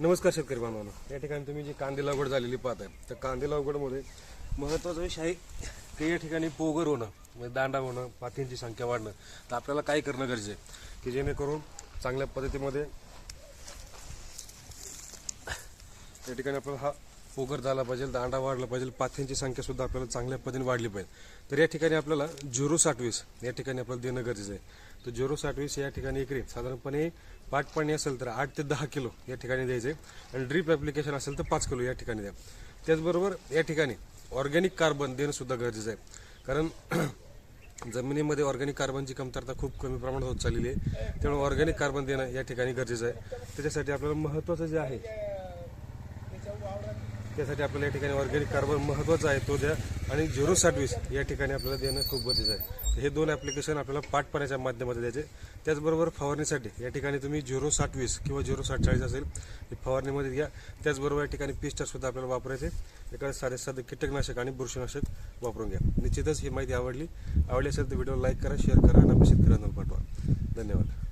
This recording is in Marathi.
नमस्कार शेतकरी बांधवांनो. या ठिकाणी तुम्ही जी कांदे लागवड झालेली पाहताय तर कांदे लागवडमध्ये महत्त्वाचा विषय आहे की या ठिकाणी पोगर होणं म्हणजे दांडा होणं पातींची संख्या वाढणं. तर आपल्याला काय करणं गरजेचं आहे? की जेणेकरून चांगल्या पद्धतीमध्ये या ठिकाणी आपल्याला हा पोगर झाला पाहिजे दांडा वाढला पाहिजे पाथ्यांची संख्या सुद्धा आपल्याला चांगल्या पद्धतीने वाढली पाहिजे. तर या ठिकाणी आपल्याला झिरो साठवीस या ठिकाणी आपल्याला देणं गरजेचं आहे. तर झिरो साठवीस या ठिकाणी एकरी साधारणपणे पाठ पाणी असेल तर आठ ते दहा किलो या ठिकाणी द्यायचे. आणि ड्रीप ॲप्लिकेशन असेल तर पाच किलो या ठिकाणी द्या. त्याचबरोबर या ठिकाणी ऑर्गॅनिक कार्बन देणं सुद्धा गरजेचं आहे. कारण जमिनीमध्ये ऑर्गॅनिक कार्बनची कमतरता खूप कमी प्रमाणात होत चाललेली आहे. त्यामुळे ऑर्गॅनिक कार्बन देणं या ठिकाणी गरजेचं आहे. त्याच्यासाठी आपल्याला महत्त्वाचं जे आहे त्यासाठी आपल्याला या ठिकाणी ऑर्गॅनिक कार्बन महत्त्वाचा आहे तो द्या. आणि झिरो साठवीस या ठिकाणी आपल्याला देणं खूप गरजेचं आहे. हे दोन ॲप्लिकेशन आपल्याला पाठपाण्याच्या माध्यमातून द्यायचे. त्याचबरोबर फवारणीसाठी या ठिकाणी तुम्ही झिरो साठवीस किंवा झिरो साठ चाळीस असेल हे फवारणीमध्ये घ्या. त्याचबरोबर या ठिकाणी पिस्टरसुद्धा आपल्याला वापरायचे. एका साधे साधे कीटकनाशक आणि बुरशीनाशक वापरून घ्या. निश्चितच ही माहिती आवडली. आवडली असेल तर व्हिडिओ लाईक करा शेअर करा आणि आपल्या शेतकऱ्यांना पाठवा. धन्यवाद.